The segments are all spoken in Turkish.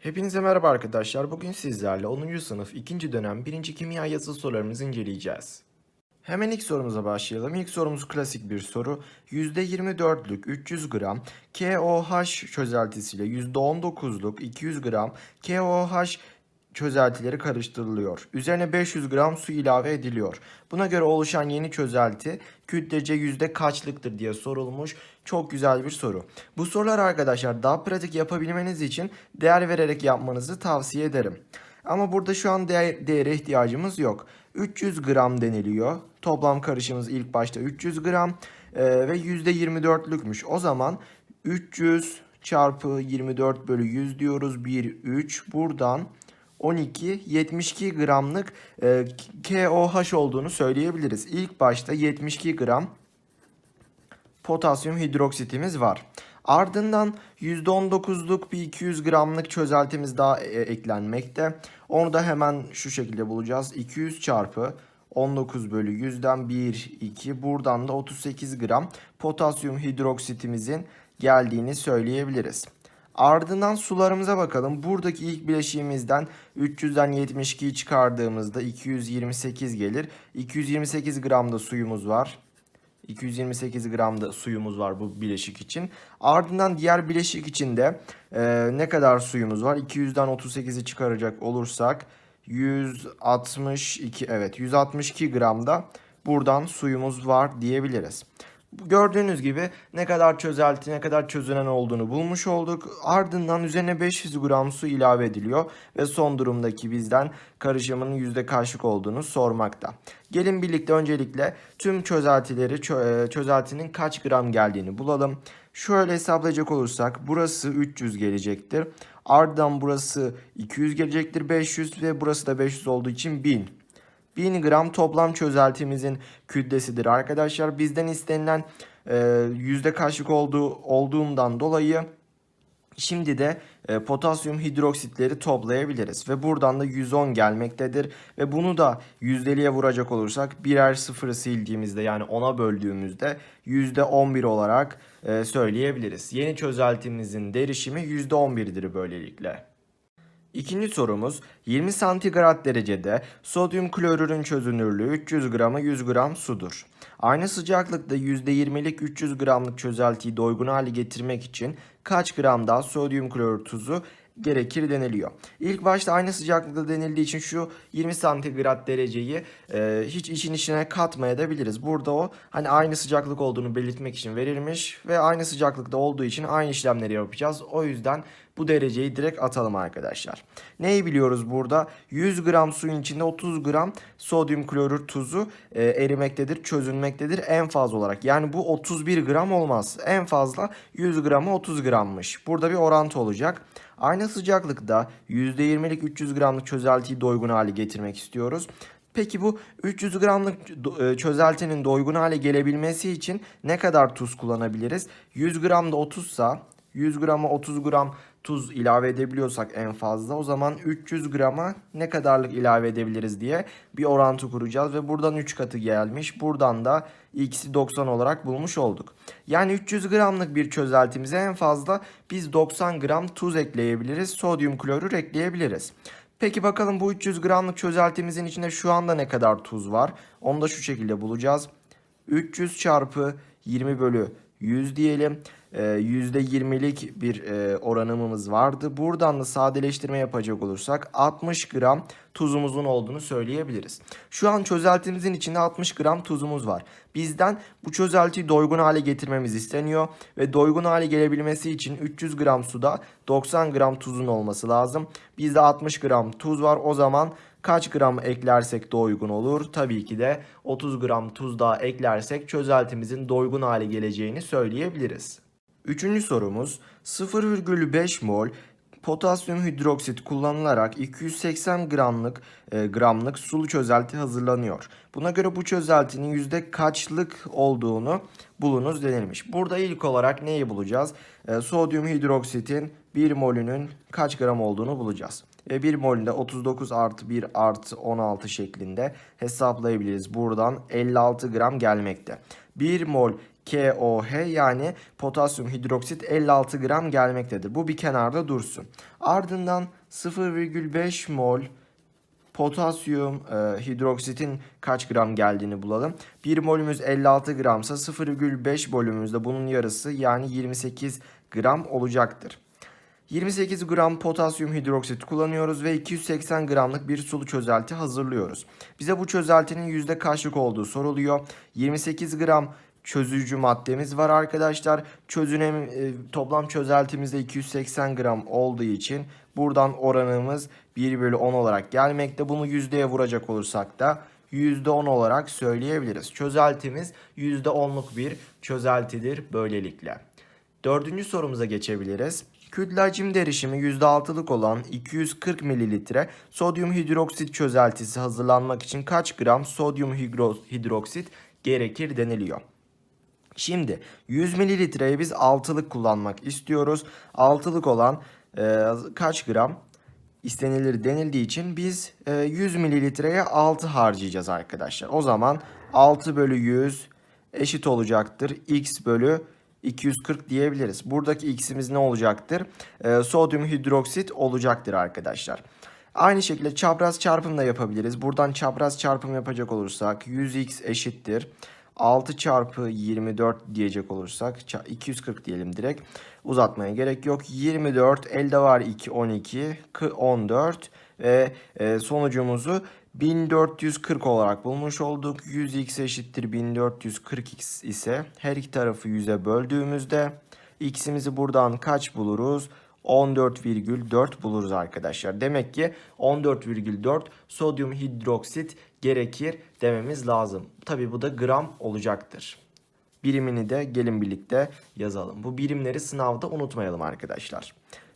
Hepinize merhaba arkadaşlar. Bugün sizlerle 10. sınıf 2. dönem 1. kimya yazılı sorularımızı inceleyeceğiz. Hemen ilk sorumuza başlayalım. İlk sorumuz klasik bir soru. %24'lük 300 gram KOH çözeltisiyle %19'luk 200 gram KOH çözeltileri karıştırılıyor. Üzerine 500 gram su ilave ediliyor. Buna göre oluşan yeni çözelti kütlece yüzde kaçlıktır diye sorulmuş. Çok güzel bir soru. Bu sorular arkadaşlar daha pratik yapabilmeniz için değer vererek yapmanızı tavsiye ederim. Ama burada şu an değer, değere ihtiyacımız yok. 300 gram deniliyor. Toplam karışımımız ilk başta 300 gram e, ve %24'lükmüş. O zaman 300 çarpı 24 bölü 100 diyoruz. 1, 3. Buradan 12, 72 gramlık e, KOH olduğunu söyleyebiliriz. İlk başta 72 gram potasyum hidroksitimiz var. Ardından %19'luk bir 200 gramlık çözeltimiz daha e, eklenmekte. Onu da hemen şu şekilde bulacağız. 200 çarpı 19 bölü 100'den 1, 2. Buradan da 38 gram potasyum hidroksitimizin geldiğini söyleyebiliriz. Ardından sularımıza bakalım. Buradaki ilk bileşiğimizden 300'den 72'yi çıkardığımızda 228 gelir. 228 gram da suyumuz var. 228 gram da suyumuz var bu bileşik için. Ardından diğer bileşik için de e, ne kadar suyumuz var? 200'den 38'i çıkaracak olursak 162 evet 162 gram da buradan suyumuz var diyebiliriz. Gördüğünüz gibi ne kadar çözelti ne kadar çözünen olduğunu bulmuş olduk. Ardından üzerine 500 gram su ilave ediliyor ve son durumdaki bizden karışımının yüzde kaçlık olduğunu sormakta. Gelin birlikte öncelikle tüm çözeltileri çö- e, çözeltinin kaç gram geldiğini bulalım. Şöyle hesaplayacak olursak burası 300 gelecektir. Ardından burası 200 gelecektir 500 ve burası da 500 olduğu için 1000. 1000 gram toplam çözeltimizin kütlesidir arkadaşlar. Bizden istenilen e, yüzde kaçlık olduğu olduğundan dolayı şimdi de e, potasyum hidroksitleri toplayabiliriz ve buradan da 110 gelmektedir ve bunu da yüzdeliğe vuracak olursak birer sıfırı sildiğimizde yani 10'a böldüğümüzde yüzde 11 olarak e, söyleyebiliriz. Yeni çözeltimizin derişimi yüzde 11'dir böylelikle. İkinci sorumuz 20 santigrat derecede sodyum klorürün çözünürlüğü 300 grama 100 gram sudur. Aynı sıcaklıkta %20'lik 300 gramlık çözeltiyi doygun hale getirmek için kaç gram daha sodyum klorür tuzu gerekir deniliyor. İlk başta aynı sıcaklıkta denildiği için şu 20 santigrat dereceyi e, hiç işin içine katmayabiliriz. Burada o hani aynı sıcaklık olduğunu belirtmek için verilmiş ve aynı sıcaklıkta olduğu için aynı işlemleri yapacağız. O yüzden bu dereceyi direkt atalım arkadaşlar. Neyi biliyoruz burada? 100 gram suyun içinde 30 gram sodyum klorür tuzu e, erimektedir, çözünmektedir en fazla olarak. Yani bu 31 gram olmaz. En fazla 100 grama 30 grammış. Burada bir orantı olacak. Aynı sıcaklıkta %20'lik 300 gramlık çözeltiyi doygun hale getirmek istiyoruz. Peki bu 300 gramlık e, çözeltinin doygun hale gelebilmesi için ne kadar tuz kullanabiliriz? 100 gram da 30 sa 100 grama 30 gram tuz ilave edebiliyorsak en fazla o zaman 300 grama ne kadarlık ilave edebiliriz diye bir orantı kuracağız ve buradan 3 katı gelmiş. Buradan da x'i 90 olarak bulmuş olduk. Yani 300 gramlık bir çözeltimize en fazla biz 90 gram tuz ekleyebiliriz. Sodyum klorür ekleyebiliriz. Peki bakalım bu 300 gramlık çözeltimizin içinde şu anda ne kadar tuz var? Onu da şu şekilde bulacağız. 300 çarpı 20 bölü 100 diyelim. Ee, %20'lik bir e, oranımız vardı. Buradan da sadeleştirme yapacak olursak 60 gram tuzumuzun olduğunu söyleyebiliriz. Şu an çözeltimizin içinde 60 gram tuzumuz var. Bizden bu çözeltiyi doygun hale getirmemiz isteniyor ve doygun hale gelebilmesi için 300 gram suda 90 gram tuzun olması lazım. Bizde 60 gram tuz var. O zaman kaç gram eklersek doygun olur? Tabii ki de 30 gram tuz daha eklersek çözeltimizin doygun hale geleceğini söyleyebiliriz. Üçüncü sorumuz 0,5 mol potasyum hidroksit kullanılarak 280 gramlık e, gramlık sulu çözelti hazırlanıyor. Buna göre bu çözeltinin yüzde kaçlık olduğunu bulunuz denilmiş. Burada ilk olarak neyi bulacağız? E, sodyum hidroksitin 1 molünün kaç gram olduğunu bulacağız. Ve 1 molünde 39 artı 1 artı 16 şeklinde hesaplayabiliriz. Buradan 56 gram gelmekte. 1 mol KOH yani potasyum hidroksit 56 gram gelmektedir. Bu bir kenarda dursun. Ardından 0,5 mol potasyum e, hidroksitin kaç gram geldiğini bulalım. 1 molümüz 56 gramsa 0,5 molümüzde bunun yarısı yani 28 gram olacaktır. 28 gram potasyum hidroksit kullanıyoruz ve 280 gramlık bir sulu çözelti hazırlıyoruz. Bize bu çözeltinin yüzde kaçlık olduğu soruluyor. 28 gram çözücü maddemiz var arkadaşlar. Çözünem e, toplam çözeltimizde 280 gram olduğu için buradan oranımız 1 bölü 10 olarak gelmekte. Bunu yüzdeye vuracak olursak da %10 olarak söyleyebiliriz. Çözeltimiz %10'luk bir çözeltidir böylelikle. Dördüncü sorumuza geçebiliriz. Kütle hacim derişimi %6'lık olan 240 mililitre sodyum hidroksit çözeltisi hazırlanmak için kaç gram sodyum hidro- hidroksit gerekir deniliyor. Şimdi 100 mililitreye biz 6'lık kullanmak istiyoruz. 6'lık olan e, kaç gram istenilir denildiği için biz e, 100 mililitreye 6 harcayacağız arkadaşlar. O zaman 6 bölü 100 eşit olacaktır. X bölü 240 diyebiliriz. Buradaki x'imiz ne olacaktır? E, sodyum hidroksit olacaktır arkadaşlar. Aynı şekilde çapraz çarpım da yapabiliriz. Buradan çapraz çarpım yapacak olursak 100x eşittir. 6 çarpı 24 diyecek olursak ça- 240 diyelim direkt. Uzatmaya gerek yok. 24 elde var 2 12 kı- 14 ve e, sonucumuzu 1440 olarak bulmuş olduk. 100x eşittir 1440x ise her iki tarafı 100'e böldüğümüzde x'imizi buradan kaç buluruz? 14,4 buluruz arkadaşlar. Demek ki 14,4 sodyum hidroksit gerekir dememiz lazım. Tabi bu da gram olacaktır. Birimini de gelin birlikte yazalım. Bu birimleri sınavda unutmayalım arkadaşlar.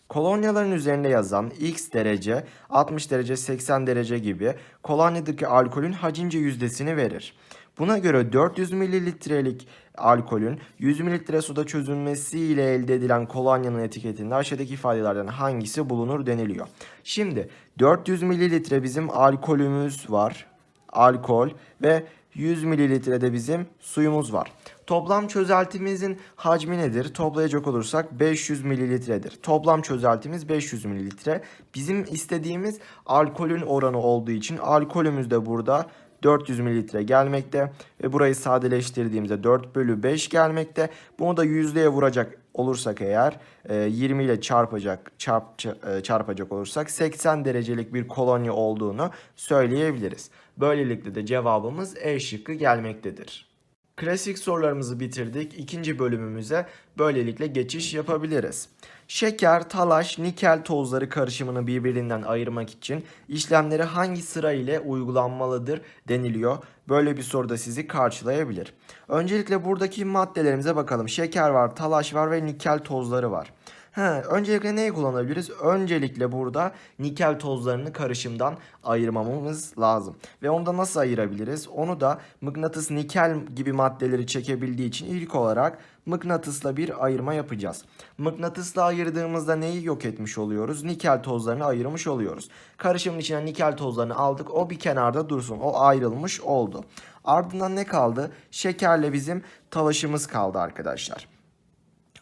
Kolonyaların üzerinde yazan x derece, 60 derece, 80 derece gibi kolonyadaki alkolün hacimce yüzdesini verir. Buna göre 400 mililitrelik alkolün 100 mililitre suda çözülmesiyle elde edilen kolonyanın etiketinde aşağıdaki ifadelerden hangisi bulunur deniliyor. Şimdi 400 mililitre bizim alkolümüz var. Alkol ve 100 mililitre de bizim suyumuz var. Toplam çözeltimizin hacmi nedir? Toplayacak olursak 500 mililitredir. Toplam çözeltimiz 500 mililitre. Bizim istediğimiz alkolün oranı olduğu için alkolümüz de burada 400 mililitre gelmekte ve burayı sadeleştirdiğimizde 4 bölü 5 gelmekte. Bunu da yüzdeye vuracak olursak eğer e, 20 ile çarpacak çarp, e, çarpacak olursak 80 derecelik bir kolonya olduğunu söyleyebiliriz. Böylelikle de cevabımız E şıkkı gelmektedir. Klasik sorularımızı bitirdik. İkinci bölümümüze böylelikle geçiş yapabiliriz. Şeker, talaş, nikel tozları karışımını birbirinden ayırmak için işlemleri hangi sıra ile uygulanmalıdır deniliyor. Böyle bir soruda sizi karşılayabilir. Öncelikle buradaki maddelerimize bakalım. Şeker var, talaş var ve nikel tozları var. He, öncelikle neyi kullanabiliriz? Öncelikle burada nikel tozlarını karışımdan ayırmamamız lazım. Ve onu da nasıl ayırabiliriz? Onu da mıknatıs nikel gibi maddeleri çekebildiği için ilk olarak mıknatısla bir ayırma yapacağız. Mıknatısla ayırdığımızda neyi yok etmiş oluyoruz? Nikel tozlarını ayırmış oluyoruz. Karışımın içine nikel tozlarını aldık. O bir kenarda dursun. O ayrılmış oldu. Ardından ne kaldı? Şekerle bizim talaşımız kaldı arkadaşlar.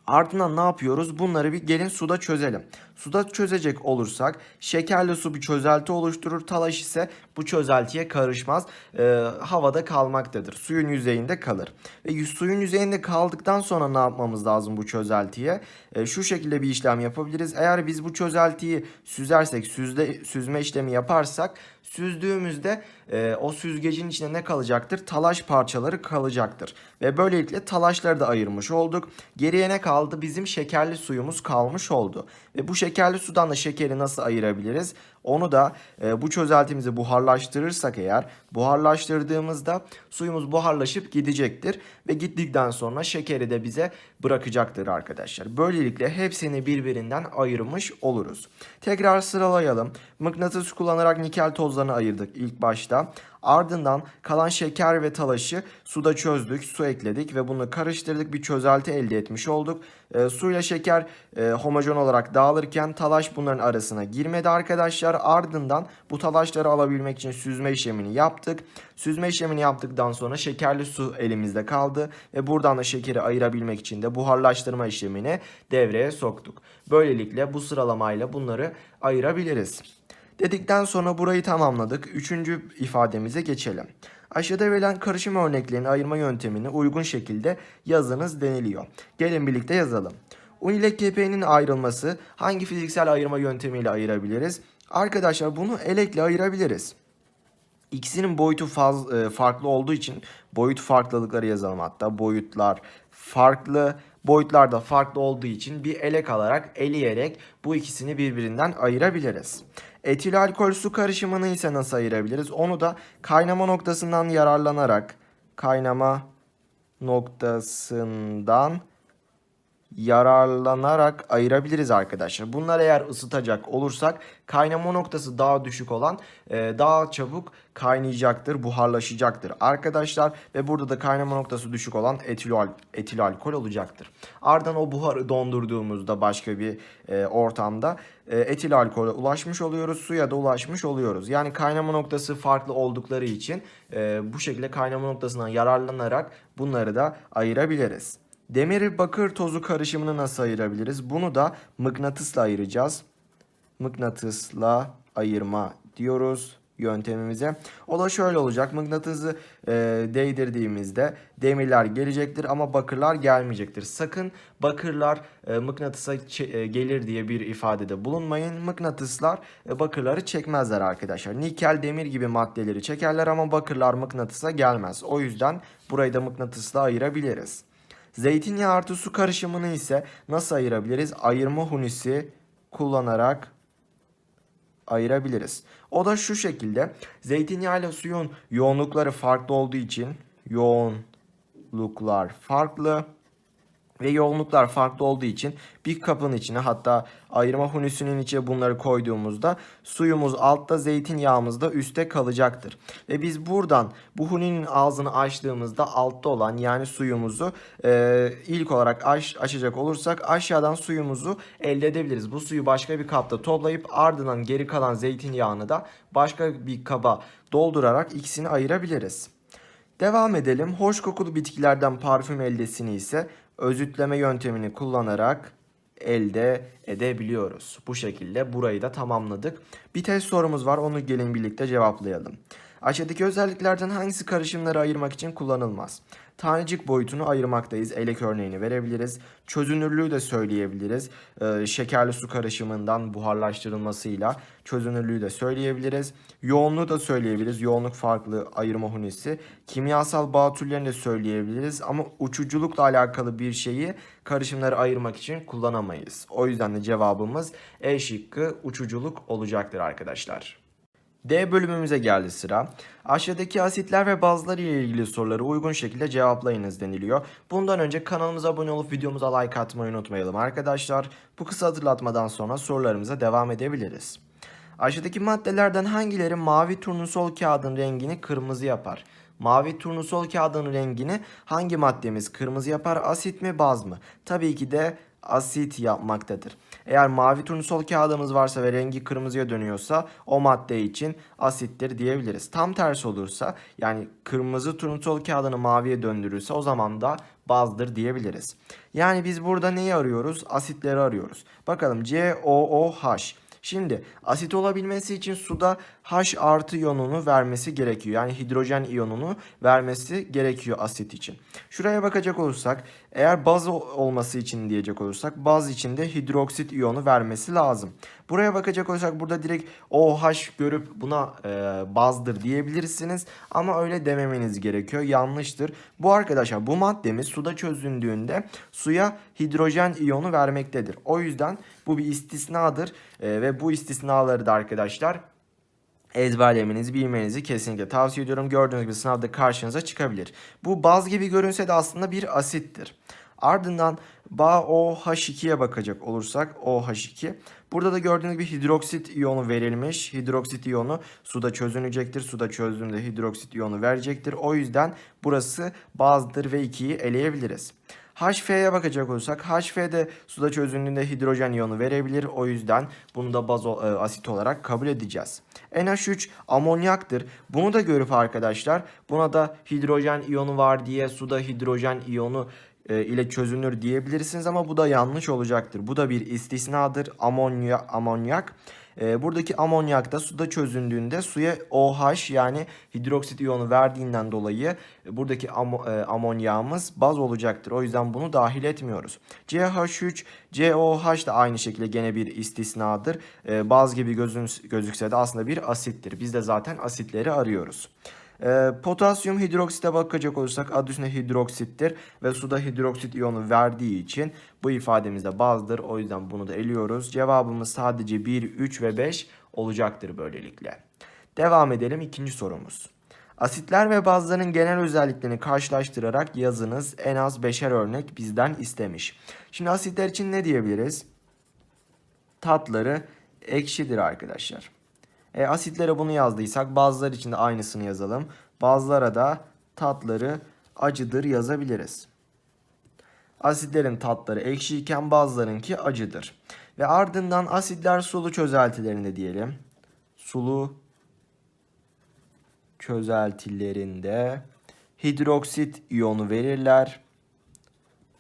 Ardından ne yapıyoruz? Bunları bir gelin suda çözelim. Suda çözecek olursak şekerli su bir çözelti oluşturur. Talaş ise bu çözeltiye karışmaz. Ee, havada kalmaktadır. Suyun yüzeyinde kalır. Ve suyun yüzeyinde kaldıktan sonra ne yapmamız lazım bu çözeltiye? Ee, şu şekilde bir işlem yapabiliriz. Eğer biz bu çözeltiyi süzersek, süzde, süzme işlemi yaparsak süzdüğümüzde e, o süzgecin içinde ne kalacaktır? Talaş parçaları kalacaktır. Ve böylelikle talaşları da ayırmış olduk. Geriye ne kaldı? Bizim şekerli suyumuz kalmış oldu. Ve bu şekerli sudan da şekeri nasıl ayırabiliriz? Onu da e, bu çözeltimizi buharlaştırırsak eğer buharlaştırdığımızda suyumuz buharlaşıp gidecektir. Ve gittikten sonra şekeri de bize bırakacaktır arkadaşlar. Böylelikle hepsini birbirinden ayırmış oluruz. Tekrar sıralayalım. Mıknatıs kullanarak nikel tozlarını ayırdık ilk başta. Ardından kalan şeker ve talaşı suda çözdük, su ekledik ve bunu karıştırdık. Bir çözelti elde etmiş olduk. E, suyla şeker e, homojen olarak dağılırken talaş bunların arasına girmedi arkadaşlar. Ardından bu talaşları alabilmek için süzme işlemini yaptık. Süzme işlemini yaptıktan sonra şekerli su elimizde kaldı ve buradan da şekeri ayırabilmek için de buharlaştırma işlemini devreye soktuk. Böylelikle bu sıralamayla bunları ayırabiliriz. Dedikten sonra burayı tamamladık. Üçüncü ifademize geçelim. Aşağıda verilen karışım örneklerini ayırma yöntemini uygun şekilde yazınız deniliyor. Gelin birlikte yazalım. Un ile kepeğinin ayrılması hangi fiziksel ayırma yöntemiyle ayırabiliriz? Arkadaşlar bunu elekle ayırabiliriz. İkisinin boyutu faz, e, farklı olduğu için boyut farklılıkları yazalım hatta. Boyutlar farklı, boyutlar da farklı olduğu için bir elek alarak eleyerek bu ikisini birbirinden ayırabiliriz. Etil alkol su karışımını ise nasıl ayırabiliriz? Onu da kaynama noktasından yararlanarak kaynama noktasından yararlanarak ayırabiliriz arkadaşlar. Bunlar eğer ısıtacak olursak kaynama noktası daha düşük olan e, daha çabuk kaynayacaktır, buharlaşacaktır arkadaşlar. Ve burada da kaynama noktası düşük olan etil, etil alkol olacaktır. Ardından o buharı dondurduğumuzda başka bir e, ortamda e, etil alkole ulaşmış oluyoruz. Suya da ulaşmış oluyoruz. Yani kaynama noktası farklı oldukları için e, bu şekilde kaynama noktasından yararlanarak bunları da ayırabiliriz. Demir bakır tozu karışımını nasıl ayırabiliriz? Bunu da mıknatısla ayıracağız. Mıknatısla ayırma diyoruz yöntemimize. O da şöyle olacak. Mıknatısı e, değdirdiğimizde demirler gelecektir ama bakırlar gelmeyecektir. Sakın bakırlar e, mıknatısa e, gelir diye bir ifadede bulunmayın. Mıknatıslar e, bakırları çekmezler arkadaşlar. Nikel, demir gibi maddeleri çekerler ama bakırlar mıknatısa gelmez. O yüzden burayı da mıknatısla ayırabiliriz. Zeytinyağı artı su karışımını ise nasıl ayırabiliriz? Ayırma hunisi kullanarak ayırabiliriz. O da şu şekilde. Zeytinyağı ile suyun yoğunlukları farklı olduğu için yoğunluklar farklı ve yoğunluklar farklı olduğu için bir kabın içine hatta ayırma hunisinin içine bunları koyduğumuzda suyumuz altta zeytinyağımız da üstte kalacaktır. Ve biz buradan bu huninin ağzını açtığımızda altta olan yani suyumuzu e, ilk olarak aç, açacak olursak aşağıdan suyumuzu elde edebiliriz. Bu suyu başka bir kapta toplayıp ardından geri kalan zeytinyağını da başka bir kaba doldurarak ikisini ayırabiliriz. Devam edelim. Hoş kokulu bitkilerden parfüm eldesini ise özütleme yöntemini kullanarak elde edebiliyoruz. Bu şekilde burayı da tamamladık. Bir test sorumuz var. Onu gelin birlikte cevaplayalım. Aşağıdaki özelliklerden hangisi karışımları ayırmak için kullanılmaz? Tanecik boyutunu ayırmaktayız. Elek örneğini verebiliriz. Çözünürlüğü de söyleyebiliriz. Ee, şekerli su karışımından buharlaştırılmasıyla çözünürlüğü de söyleyebiliriz. Yoğunluğu da söyleyebiliriz. Yoğunluk farklı ayırma hunisi. Kimyasal bağ türlerini de söyleyebiliriz. Ama uçuculukla alakalı bir şeyi karışımları ayırmak için kullanamayız. O yüzden de cevabımız E şıkkı uçuculuk olacaktır arkadaşlar. D bölümümüze geldi sıra. Aşağıdaki asitler ve bazlar ile ilgili soruları uygun şekilde cevaplayınız deniliyor. Bundan önce kanalımıza abone olup videomuza like atmayı unutmayalım arkadaşlar. Bu kısa hatırlatmadan sonra sorularımıza devam edebiliriz. Aşağıdaki maddelerden hangileri mavi turnusol kağıdın rengini kırmızı yapar? Mavi turnusol kağıdın rengini hangi maddemiz kırmızı yapar? Asit mi baz mı? Tabii ki de asit yapmaktadır. Eğer mavi turnusol kağıdımız varsa ve rengi kırmızıya dönüyorsa o madde için asittir diyebiliriz. Tam tersi olursa yani kırmızı turnusol kağıdını maviye döndürürse o zaman da bazdır diyebiliriz. Yani biz burada neyi arıyoruz? Asitleri arıyoruz. Bakalım COOH. Şimdi asit olabilmesi için suda H artı iyonunu vermesi gerekiyor. Yani hidrojen iyonunu vermesi gerekiyor asit için. Şuraya bakacak olursak eğer baz olması için diyecek olursak baz için de hidroksit iyonu vermesi lazım. Buraya bakacak olursak burada direkt OH görüp buna e, bazdır diyebilirsiniz. Ama öyle dememeniz gerekiyor. Yanlıştır. Bu arkadaşlar bu maddemiz suda çözündüğünde suya hidrojen iyonu vermektedir. O yüzden bu bir istisnadır. E, ve bu istisnaları da arkadaşlar ezberlemenizi, bilmenizi kesinlikle tavsiye ediyorum. Gördüğünüz gibi sınavda karşınıza çıkabilir. Bu baz gibi görünse de aslında bir asittir. Ardından BaOH2'ye bakacak olursak OH2. Burada da gördüğünüz gibi hidroksit iyonu verilmiş. Hidroksit iyonu suda çözünecektir. Suda çözdüğünde hidroksit iyonu verecektir. O yüzden burası bazdır ve 2'yi eleyebiliriz. HF'ye bakacak olursak HF'de suda çözündüğünde hidrojen iyonu verebilir. O yüzden bunu da baz e, asit olarak kabul edeceğiz. NH3 amonyaktır. Bunu da görüp arkadaşlar buna da hidrojen iyonu var diye suda hidrojen iyonu e, ile çözünür diyebilirsiniz ama bu da yanlış olacaktır. Bu da bir istisnadır. Amonya, amonyak. E, buradaki amonyak da suda çözündüğünde suya OH yani hidroksit iyonu verdiğinden dolayı e, buradaki amo, e, amonyağımız baz olacaktır. O yüzden bunu dahil etmiyoruz. CH3, COH da aynı şekilde gene bir istisnadır. E, baz gibi gözün, gözükse de aslında bir asittir. Biz de zaten asitleri arıyoruz. Ee, potasyum hidroksite bakacak olursak adı üstünde hidroksittir ve suda hidroksit iyonu verdiği için bu ifademizde bazdır. O yüzden bunu da eliyoruz. Cevabımız sadece 1, 3 ve 5 olacaktır böylelikle. Devam edelim ikinci sorumuz. Asitler ve bazların genel özelliklerini karşılaştırarak yazınız en az 5'er örnek bizden istemiş. Şimdi asitler için ne diyebiliriz? Tatları ekşidir arkadaşlar. E, asitlere bunu yazdıysak bazıları için de aynısını yazalım. Bazılara da tatları acıdır yazabiliriz. Asitlerin tatları ekşiyken bazılarınki acıdır. Ve ardından asitler sulu çözeltilerinde diyelim. Sulu çözeltilerinde hidroksit iyonu verirler.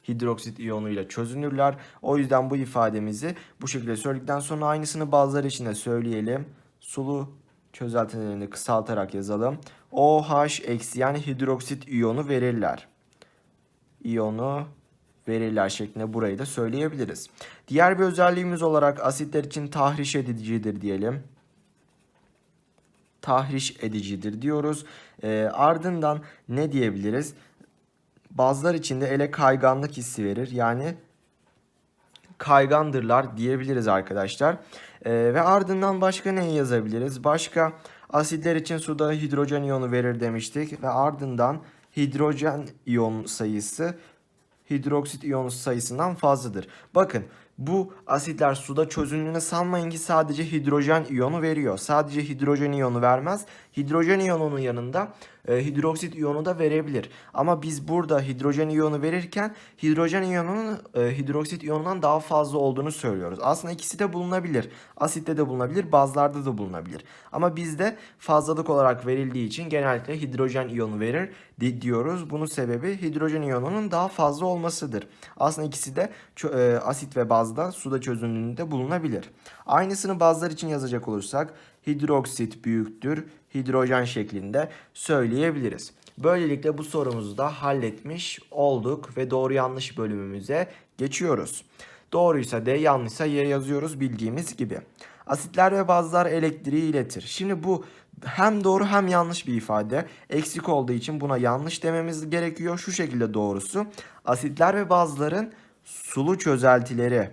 Hidroksit iyonuyla çözünürler. O yüzden bu ifademizi bu şekilde söyledikten sonra aynısını bazıları için de söyleyelim sulu çözeltilerini kısaltarak yazalım. OH eksi yani hidroksit iyonu verirler. İyonu verirler şeklinde burayı da söyleyebiliriz. Diğer bir özelliğimiz olarak asitler için tahriş edicidir diyelim. Tahriş edicidir diyoruz. E, ardından ne diyebiliriz? Bazılar için de ele kayganlık hissi verir. Yani kaygandırlar diyebiliriz arkadaşlar. Ee, ve ardından başka ne yazabiliriz? Başka asitler için suda hidrojen iyonu verir demiştik ve ardından hidrojen iyon sayısı hidroksit iyon sayısından fazladır. Bakın bu asitler suda çözündüğünde sanmayın ki sadece hidrojen iyonu veriyor. Sadece hidrojen iyonu vermez. Hidrojen iyonunun yanında e, hidroksit iyonu da verebilir. Ama biz burada hidrojen iyonu verirken hidrojen iyonunun e, hidroksit iyonundan daha fazla olduğunu söylüyoruz. Aslında ikisi de bulunabilir. Asitte de bulunabilir, bazlarda da bulunabilir. Ama bizde fazlalık olarak verildiği için genellikle hidrojen iyonu verir di- diyoruz. Bunun sebebi hidrojen iyonunun daha fazla olmasıdır. Aslında ikisi de e, asit ve bazda suda çözünürlüğünde bulunabilir. Aynısını bazlar için yazacak olursak hidroksit büyüktür hidrojen şeklinde söyleyebiliriz. Böylelikle bu sorumuzu da halletmiş olduk ve doğru yanlış bölümümüze geçiyoruz. Doğruysa D, yanlışsa Y yazıyoruz bildiğimiz gibi. Asitler ve bazlar elektriği iletir. Şimdi bu hem doğru hem yanlış bir ifade. Eksik olduğu için buna yanlış dememiz gerekiyor. Şu şekilde doğrusu. Asitler ve bazların sulu çözeltileri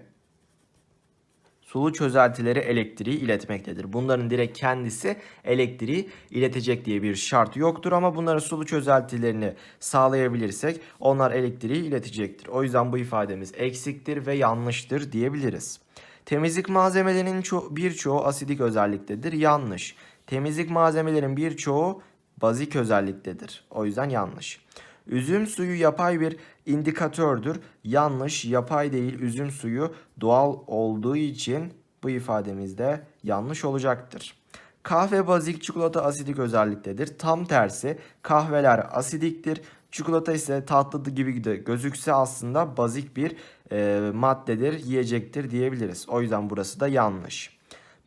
sulu çözeltileri elektriği iletmektedir. Bunların direkt kendisi elektriği iletecek diye bir şart yoktur ama bunların sulu çözeltilerini sağlayabilirsek onlar elektriği iletecektir. O yüzden bu ifademiz eksiktir ve yanlıştır diyebiliriz. Temizlik malzemelerinin ço- birçoğu asidik özelliktedir. Yanlış. Temizlik malzemelerin birçoğu bazik özelliktedir. O yüzden yanlış. Üzüm suyu yapay bir indikatördür. Yanlış, yapay değil. Üzüm suyu doğal olduğu için bu ifademizde yanlış olacaktır. Kahve bazik, çikolata asidik özelliktedir. Tam tersi kahveler asidiktir. Çikolata ise tatlı gibi de gözükse aslında bazik bir e, maddedir, yiyecektir diyebiliriz. O yüzden burası da yanlış.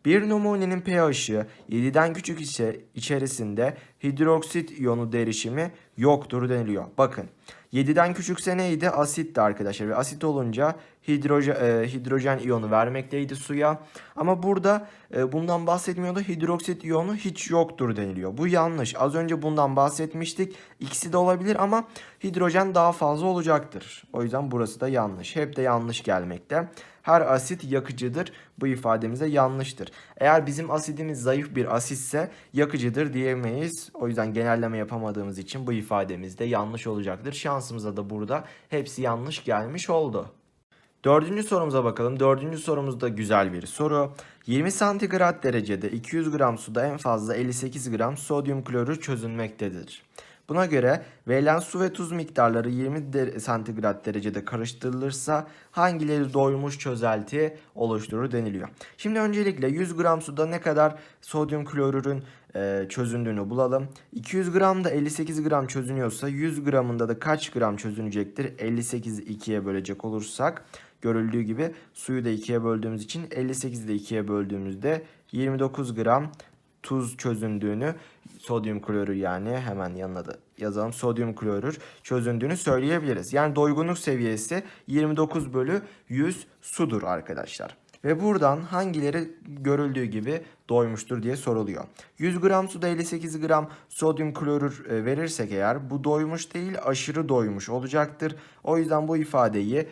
Bir numunenin pH'i 7'den küçük ise içerisinde hidroksit iyonu derişimi yoktur deniliyor. Bakın 7'den küçükse neydi? Asitti arkadaşlar. Ve asit olunca hidrojen, e, hidrojen iyonu vermekteydi suya. Ama burada e, bundan bahsetmiyordu. Hidroksit iyonu hiç yoktur deniliyor. Bu yanlış. Az önce bundan bahsetmiştik. İkisi de olabilir ama hidrojen daha fazla olacaktır. O yüzden burası da yanlış. Hep de yanlış gelmekte. Her asit yakıcıdır. Bu ifademize yanlıştır. Eğer bizim asidimiz zayıf bir asitse yakıcıdır diyemeyiz. O yüzden genelleme yapamadığımız için bu ifademiz de yanlış olacaktır. Şansımıza da burada hepsi yanlış gelmiş oldu. Dördüncü sorumuza bakalım. Dördüncü sorumuz da güzel bir soru. 20 santigrat derecede 200 gram suda en fazla 58 gram sodyum klorür çözünmektedir. Buna göre verilen su ve tuz miktarları 20 de- santigrat derecede karıştırılırsa hangileri doymuş çözelti oluşturur deniliyor. Şimdi öncelikle 100 gram suda ne kadar sodyum klorürün e, çözündüğünü bulalım. 200 gram da 58 gram çözünüyorsa 100 gramında da kaç gram çözünecektir? 58'i 2'ye bölecek olursak görüldüğü gibi suyu da 2'ye böldüğümüz için 58'i de 2'ye böldüğümüzde 29 gram tuz çözündüğünü sodyum klorür yani hemen yanına da yazalım sodyum klorür çözündüğünü söyleyebiliriz. Yani doygunluk seviyesi 29 bölü 100 sudur arkadaşlar. Ve buradan hangileri görüldüğü gibi doymuştur diye soruluyor. 100 gram suda 58 gram sodyum klorür e, verirsek eğer bu doymuş değil aşırı doymuş olacaktır. O yüzden bu ifadeyi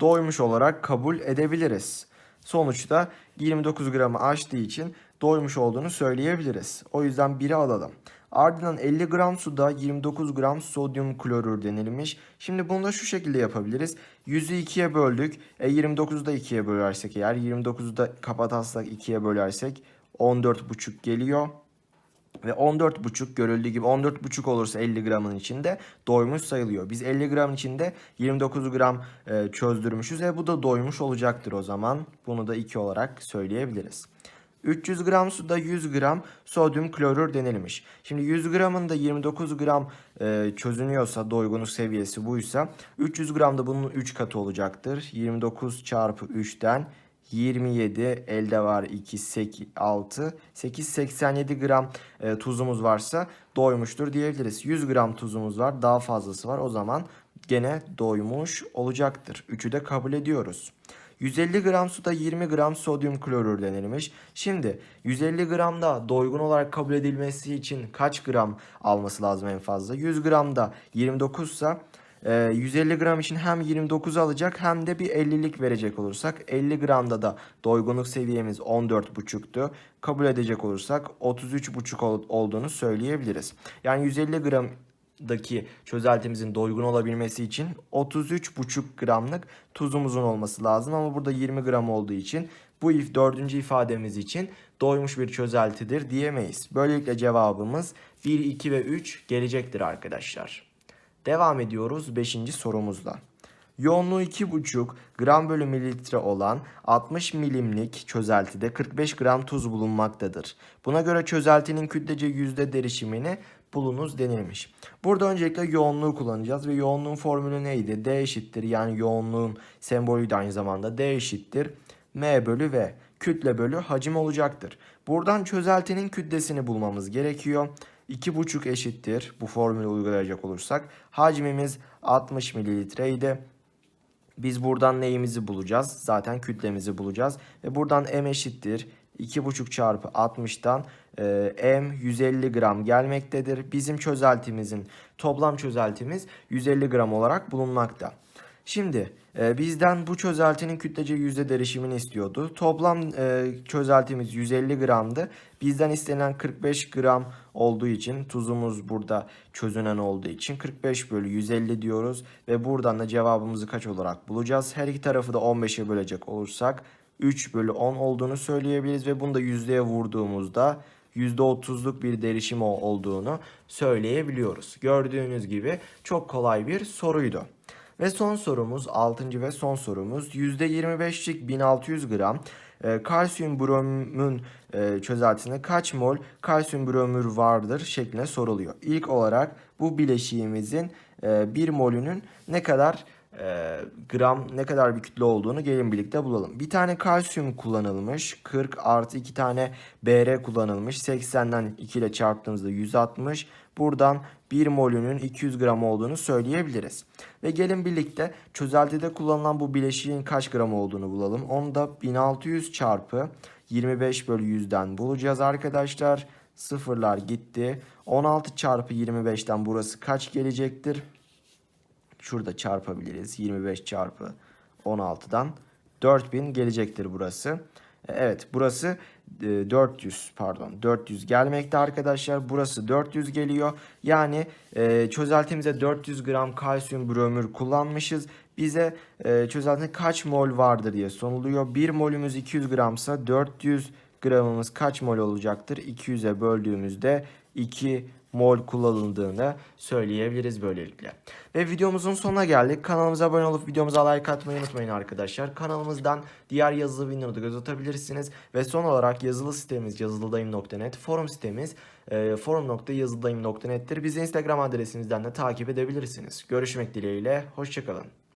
doymuş olarak kabul edebiliriz. Sonuçta 29 gramı aştığı için doymuş olduğunu söyleyebiliriz. O yüzden 1'i alalım. Ardından 50 gram suda 29 gram sodyum klorür denilmiş. Şimdi bunu da şu şekilde yapabiliriz. 100'ü 2'ye böldük. E 29'u da 2'ye bölersek eğer 29'u da kapatarsak 2'ye bölersek 14,5 geliyor. Ve 14,5 görüldüğü gibi 14,5 olursa 50 gramın içinde doymuş sayılıyor. Biz 50 gram içinde 29 gram e, çözdürmüşüz ve bu da doymuş olacaktır o zaman. Bunu da 2 olarak söyleyebiliriz. 300 gram suda 100 gram sodyum klorür denilmiş. Şimdi 100 gramın da 29 gram e, çözünüyorsa doygunluk seviyesi buysa 300 gram da bunun 3 katı olacaktır. 29 çarpı 3'ten 27 elde var 2 8 6 8 87 gram e, tuzumuz varsa doymuştur diyebiliriz. 100 gram tuzumuz var daha fazlası var o zaman gene doymuş olacaktır. 3'ü de kabul ediyoruz. 150 gram suda 20 gram sodyum klorür denilmiş. Şimdi 150 gramda doygun olarak kabul edilmesi için kaç gram alması lazım en fazla? 100 gramda 29 ise e, 150 gram için hem 29 alacak hem de bir 50'lik verecek olursak 50 gramda da doygunluk seviyemiz 14,5'tu. Kabul edecek olursak 33,5 ol- olduğunu söyleyebiliriz. Yani 150 gramdaki çözeltimizin doygun olabilmesi için 33,5 gramlık tuzumuzun olması lazım ama burada 20 gram olduğu için bu if dördüncü ifademiz için doymuş bir çözeltidir diyemeyiz. Böylelikle cevabımız 1, 2 ve 3 gelecektir arkadaşlar. Devam ediyoruz 5. sorumuzla. Yoğunluğu 2,5 gram bölü mililitre olan 60 milimlik çözeltide 45 gram tuz bulunmaktadır. Buna göre çözeltinin kütlece yüzde derişimini bulunuz denilmiş. Burada öncelikle yoğunluğu kullanacağız ve yoğunluğun formülü neydi? D eşittir yani yoğunluğun sembolü de aynı zamanda D eşittir. M bölü V kütle bölü hacim olacaktır. Buradan çözeltinin kütlesini bulmamız gerekiyor. 2,5 eşittir bu formülü uygulayacak olursak. Hacmimiz 60 mililitreydi. Biz buradan neyimizi bulacağız? Zaten kütlemizi bulacağız. Ve buradan M eşittir. 2,5 çarpı 60'tan e, M 150 gram gelmektedir. Bizim çözeltimizin toplam çözeltimiz 150 gram olarak bulunmakta. Şimdi e, bizden bu çözeltinin kütlece yüzde derişimini istiyordu. Toplam e, çözeltimiz 150 gramdı. Bizden istenen 45 gram olduğu için tuzumuz burada çözünen olduğu için 45 bölü 150 diyoruz. Ve buradan da cevabımızı kaç olarak bulacağız? Her iki tarafı da 15'e bölecek olursak 3 bölü 10 olduğunu söyleyebiliriz. Ve bunu da yüzdeye vurduğumuzda %30'luk bir derişim ol- olduğunu söyleyebiliyoruz. Gördüğünüz gibi çok kolay bir soruydu. Ve son sorumuz 6. ve son sorumuz %25'lik 1600 gram e, kalsiyum bromün e, çözeltisinde kaç mol kalsiyum bromür vardır şeklinde soruluyor. İlk olarak bu bileşiğimizin e, 1 molünün ne kadar e, gram ne kadar bir kütle olduğunu gelin birlikte bulalım. Bir tane kalsiyum kullanılmış 40 artı 2 tane Br kullanılmış 80'den 2 ile çarptığımızda 160 buradan 1 molünün 200 gram olduğunu söyleyebiliriz. Ve gelin birlikte çözeltide kullanılan bu bileşiğin kaç gram olduğunu bulalım. Onu da 1600 çarpı 25 bölü 100'den bulacağız arkadaşlar. Sıfırlar gitti. 16 çarpı 25'ten burası kaç gelecektir? Şurada çarpabiliriz. 25 çarpı 16'dan 4000 gelecektir burası. E, Evet burası e, 400 pardon 400 gelmekte arkadaşlar. Burası 400 geliyor. Yani e, çözeltimize 400 gram kalsiyum bromür kullanmışız. bize e, kaç mol vardır diye soruluyor. 1 molümüz 200 gramsa 400 gramımız kaç mol olacaktır? 200'e böldüğümüzde 2 mol kullanıldığını söyleyebiliriz böylelikle. Ve videomuzun sonuna geldik. Kanalımıza abone olup videomuza like atmayı unutmayın arkadaşlar. Kanalımızdan diğer yazılı videoları göz atabilirsiniz. Ve son olarak yazılı sitemiz yazılıdayım.net, forum sitemiz e, forum.yazılıdayım.net'tir. Bizi Instagram adresimizden de takip edebilirsiniz. Görüşmek dileğiyle, hoşçakalın.